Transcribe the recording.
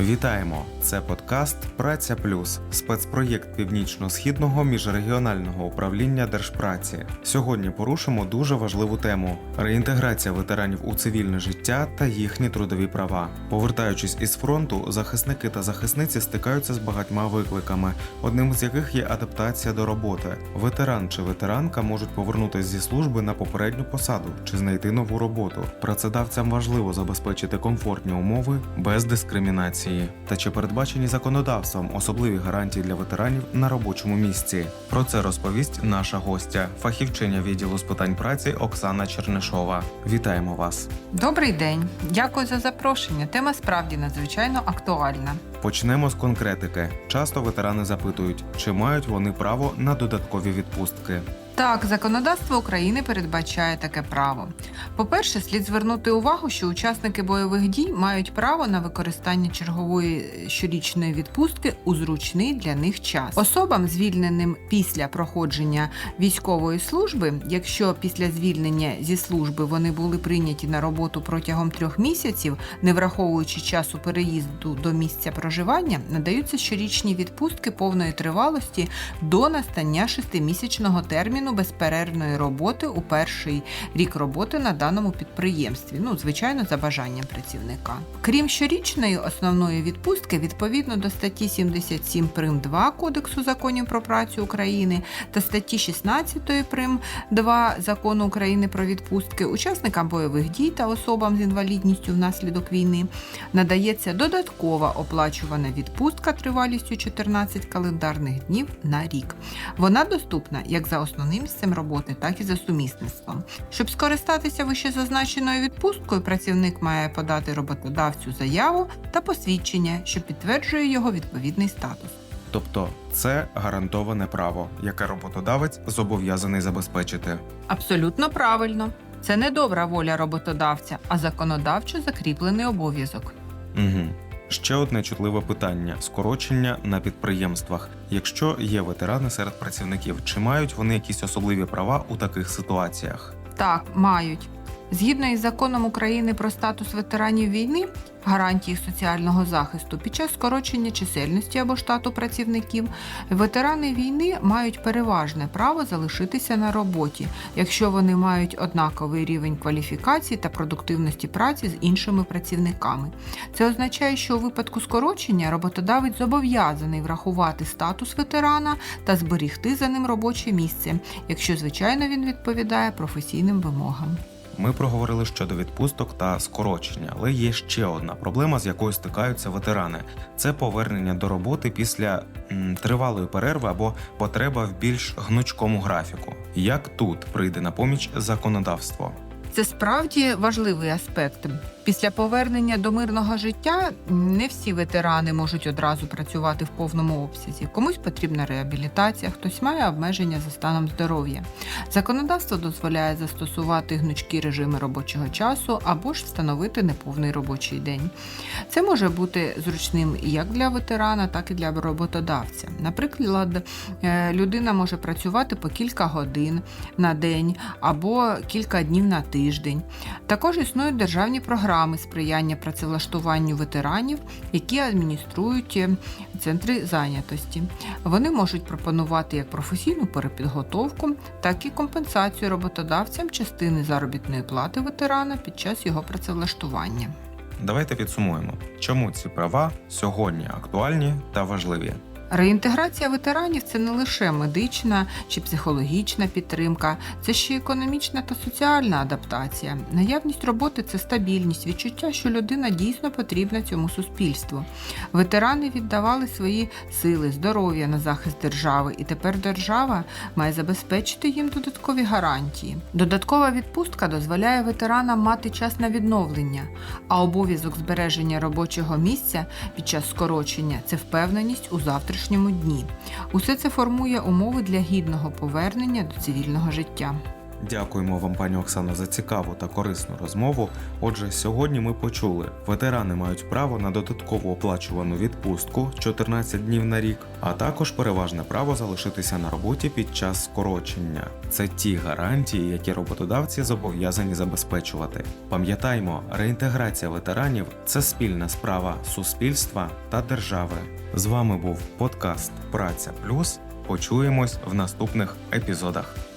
Вітаємо! Це подкаст Праця Плюс, спецпроєкт північно-східного міжрегіонального управління Держпраці. Сьогодні порушимо дуже важливу тему: реінтеграція ветеранів у цивільне життя та їхні трудові права. Повертаючись із фронту, захисники та захисниці стикаються з багатьма викликами, одним з яких є адаптація до роботи. Ветеран чи ветеранка можуть повернутися зі служби на попередню посаду чи знайти нову роботу. Працедавцям важливо забезпечити комфортні умови без дискримінації. Та чи передбачені законодавством особливі гарантії для ветеранів на робочому місці? Про це розповість наша гостя, фахівчиня відділу з питань праці Оксана Чернишова. Вітаємо вас! Добрий день, дякую за запрошення. Тема справді надзвичайно актуальна. Почнемо з конкретики. Часто ветерани запитують, чи мають вони право на додаткові відпустки. Так, законодавство України передбачає таке право. По-перше, слід звернути увагу, що учасники бойових дій мають право на використання чергової щорічної відпустки у зручний для них час. Особам, звільненим після проходження військової служби, якщо після звільнення зі служби вони були прийняті на роботу протягом трьох місяців, не враховуючи часу переїзду до місця проживання, надаються щорічні відпустки повної тривалості до настання шестимісячного терміну безперервної роботи у перший рік роботи на даному підприємстві. Ну, звичайно, за бажанням працівника. Крім щорічної основної відпустки, відповідно до статті 77 прим 2 Кодексу законів про працю України та статті 16 прим 2 Закону України про відпустки учасникам бойових дій та особам з інвалідністю внаслідок війни надається додаткова оплачувана відпустка тривалістю 14 календарних днів на рік. Вона доступна як за основним місцем роботи, так і за сумісництвом. Щоб скористатися вищезазначеною відпусткою, працівник має подати роботодавцю заяву та посвідчення, що підтверджує його відповідний статус. Тобто, це гарантоване право, яке роботодавець зобов'язаний забезпечити. Абсолютно правильно. Це не добра воля роботодавця, а законодавчо закріплений обов'язок. Угу. Ще одне чутливе питання: скорочення на підприємствах. Якщо є ветерани серед працівників, чи мають вони якісь особливі права у таких ситуаціях? Так, мають. Згідно із законом України про статус ветеранів війни, гарантії соціального захисту під час скорочення чисельності або штату працівників, ветерани війни мають переважне право залишитися на роботі, якщо вони мають однаковий рівень кваліфікації та продуктивності праці з іншими працівниками. Це означає, що у випадку скорочення роботодавець зобов'язаний врахувати статус ветерана та зберігти за ним робоче місце, якщо звичайно він відповідає професійним вимогам. Ми проговорили щодо відпусток та скорочення, але є ще одна проблема, з якою стикаються ветерани: це повернення до роботи після м, тривалої перерви або потреба в більш гнучкому графіку. Як тут прийде на поміч законодавство? Це справді важливий аспект. Після повернення до мирного життя не всі ветерани можуть одразу працювати в повному обсязі. Комусь потрібна реабілітація, хтось має обмеження за станом здоров'я. Законодавство дозволяє застосувати гнучкі режими робочого часу або ж встановити неповний робочий день. Це може бути зручним як для ветерана, так і для роботодавця. Наприклад, е, людина може працювати по кілька годин на день або кілька днів на тиждень. Також існують державні програми сприяння працевлаштуванню ветеранів, які адмініструють е, центри зайнятості. Вони можуть пропонувати як професійну перепідготовку, так і компенсацію роботодавцям частини заробітної плати ветерана під час його працевлаштування. Давайте підсумуємо, чому ці права сьогодні актуальні та важливі. Реінтеграція ветеранів це не лише медична чи психологічна підтримка, це ще економічна та соціальна адаптація. Наявність роботи це стабільність, відчуття, що людина дійсно потрібна цьому суспільству. Ветерани віддавали свої сили, здоров'я на захист держави, і тепер держава має забезпечити їм додаткові гарантії. Додаткова відпустка дозволяє ветеранам мати час на відновлення, а обов'язок збереження робочого місця під час скорочення це впевненість у завтрашньому дні. Усе це формує умови для гідного повернення до цивільного життя. Дякуємо вам, пані Оксано, за цікаву та корисну розмову. Отже, сьогодні ми почули, ветерани мають право на додаткову оплачувану відпустку 14 днів на рік, а також переважне право залишитися на роботі під час скорочення. Це ті гарантії, які роботодавці зобов'язані забезпечувати. Пам'ятаймо, реінтеграція ветеранів це спільна справа суспільства та держави. З вами був подкаст Праця Плюс. Почуємось в наступних епізодах.